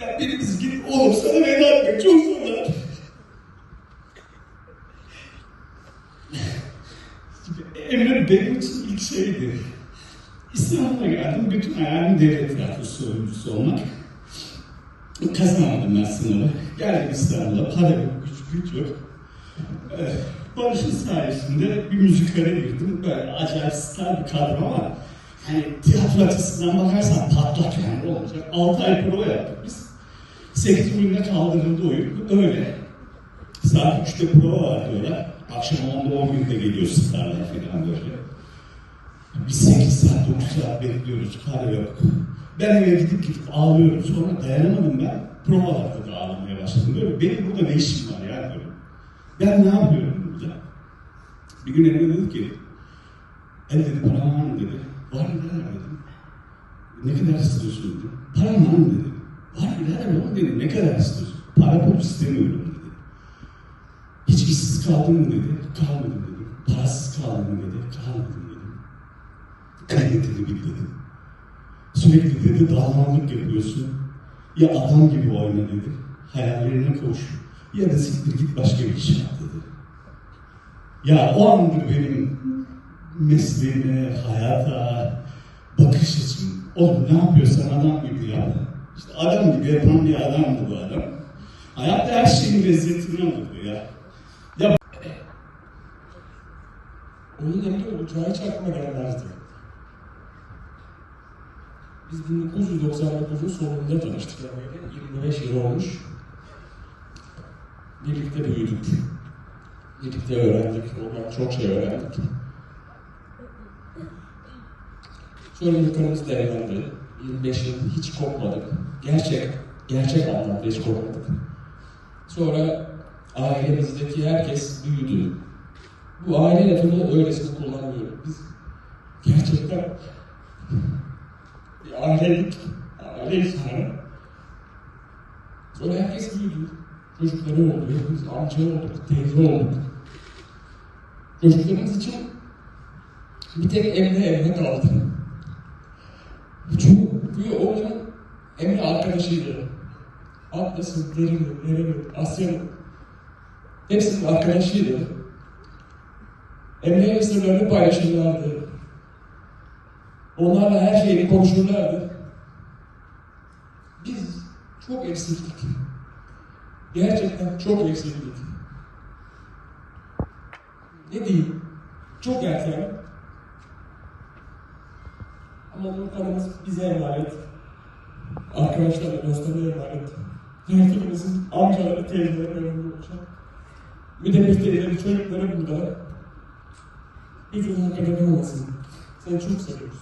Ya birimiz gidip oğlum sana veda etmek çok zor lan. Emre benim için ilk şeydi. İstanbul'a geldim, bütün hayalim devlet tiyatrosu oyuncusu olmak. Kazanamadım ben sınavı. Geldim İstanbul'a, para yok, güç, güç yok. Ee, Barış'ın sayesinde bir müzikale girdim. Böyle acayip star bir kadro ama hani tiyatro açısından bakarsan patlak yani olacak. 6 ay prova yaptık biz. 8 oyunda kaldırıldı oyun. Öyle. Saat 3'te prova var diyorlar. Akşam 10'da 11'de geliyor starlar falan böyle. Biz 8 saat, 9 saat bekliyoruz. Para yok. Ben eve gidip gidip ağlıyorum. Sonra dayanamadım ben. Provalarda da ağlamaya başladım. Böyle benim burada ne işim var ya diyorum. Ben ne yapıyorum burada? Bir gün Emre dedi ki, el dedi param var mı dedi. Var mı dedim. Ne kadar istiyorsun dedim. Param var mı dedi. Oğlum dedim. Ne kadar istiyorsun? Para pul istemiyorum dedi. Hiç işsiz kaldın mı dedi. Kalmadım dedim. Parasız kaldın mı dedi. Kalmadım dedim. Kaliteli bil dedim. Sürekli dedi dağlanlık yapıyorsun. Ya adam gibi oyna dedi. Hayallerine koş. Ya da siktir git başka bir iş yap dedi. Ya o andır benim mesleğime, hayata, bakış açım. O ne yapıyorsan adam gibi ya. İşte adam gibi yapan bir adamdı bu adam. Hayatta her şeyin lezzetini alırdı ya. Ya Onun emri olacağı hiç aklıma gelmezdi. Biz 1999'un sonunda tanıştık yani 25 yıl olmuş. Birlikte büyüdük. Birlikte öğrendik. Ondan çok şey öğrendik. Sonra yukarımız da evlendi. 25 yıl hiç kopmadık. Gerçek, gerçek anlamda hiç kopmadık. Sonra ailemizdeki herkes büyüdü. Bu aile lafını öylesine kullanmıyorum. Biz gerçekten bir aileydik. Aileyiz hala. Sonra herkes büyüdü. Çocukları oldu. Hepimiz amca olduk, teyze olduk. Çocuklarımız için bir tek Emre Emre kaldı. Çünkü onların Emre arkadaşıydı. Atlas'ın, Derin'in, Eren'in, Asya'nın hepsinin arkadaşıydı. Emre'ye sırlarını paylaşırlardı. Onlarla her şeyini konuşurlardı. Biz çok eksiktik. Gerçekten çok eksiktik. Ne diyeyim? Çok erken. Kanımız bize emanet. Arkadaşlarla, dostlarına emanet. Hepimizin amcaları, teyzeleri yanında olacak. Müdebir teyzeleri, çocukları burada. Lütfen hakikaten olmasın. Seni çok seviyoruz.